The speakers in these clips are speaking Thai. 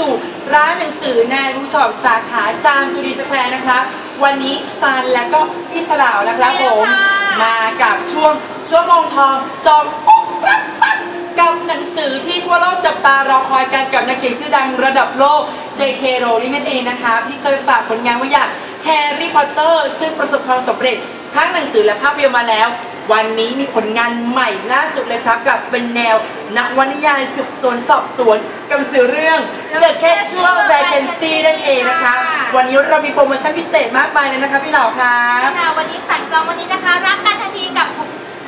สู่ร้านหนังสือในรูชอปสาขาจามจุรีสแควร์นะคะ วันนี้ซันและก็พี่ฉลาวนะครับผมมากับช่วงชั่วโมงทองจอมปุ๊บปั๊บปั๊บกับหนังสือที่ทั่วโลกจับตารอคอยกันกับนักเขียนชื่อดังระดับโลก J.K. Rowling นั่นเองนะคะที่เคยฝากผลงานไว้อย่างแฮร์รี่พอตเตอร์ซึ่งประสบความสำเร็จทั้งหนังสือและภาพยนตร์มาแล้ว วันนี้มีผลงานใหม่ล่าสุดเลยครับกับเป็นแนวนวนิยายสืบสวนสอบสวนกับหนังสือเรื่อง The Casual Vacancy นั่นเองนะคะ วันนี้เรามีโปรโมชั่นพิเศษมากมายเลยนะคะพี่เหล่าครับค่ะ วันนี้สั่งจองวันนี้นะคะ รับกันทันทีกับ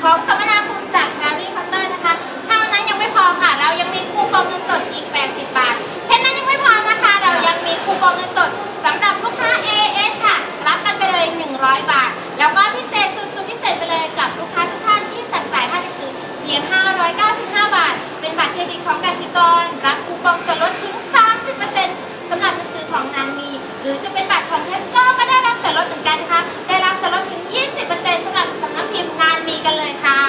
ของสมนาคุณจากแฮร์รี่พอตเตอร์นะคะเท่านั้นยังไม่พอค่ะ เรายังมีคูปองเงินสดอีก 80 บาทแค่นั้นยังไม่พอนะคะ เรายังมีคูปองเงินสดสำหรับลูกค้า AS ค่ะ รับกันไปเลย 100 บาท แล้วก็พิ พียง 595 บาท เป็นบัตรเครดิตของกสิกร รับคูปองส่วนลดถึง 30%สำหรับหนังสือของนานมี หรือจะเป็นบัตรของเทสโก้ก็ได้รับส่วนลดเหมือนกันค่ะได้รับส่วนลดถึง 20%สำหรับสำนักพิมพ์นานมีกันเลยค่ะ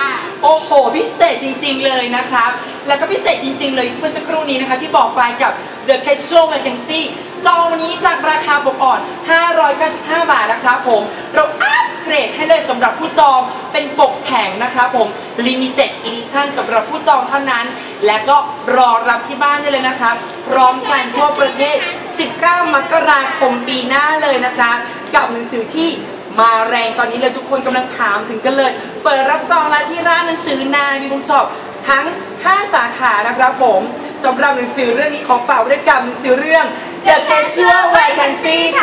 โอ้โห พิเศษจริง ๆ เลยนะครับ แล้วก็พิเศษจริง ๆ เลยเมื่อสักครู่นี้นะคะ ที่บอกไปกับ The Casual Vacancy จองวันนี้จากราคาปกอ่อน 595 บาทนะครับผมเราอ เกรดให้เลยสำหรับผู้จองเป็นปกแข็งนะครับผม Limited Edition สำหรับผู้จองเท่านั้น และก็รอรับที่บ้านได้เลยนะครับพร้อมกันทั่วประเทศ 19 มกราคมปีหน้าเลยนะคะ กับหนังสือที่มาแรงตอนนี้เลยทุกคนกำลังถามถึงกันเลย เปิดรับจองแล้วที่ร้านหนังสือนายมีบุ๊กช็อปทั้ง 5 สาขานะครับผมสำหรับหนังสือเรื่องนี้ขอฝากไว้ด้วยกับหนังสือเรื่อง The Casual Vacancy ค่ะ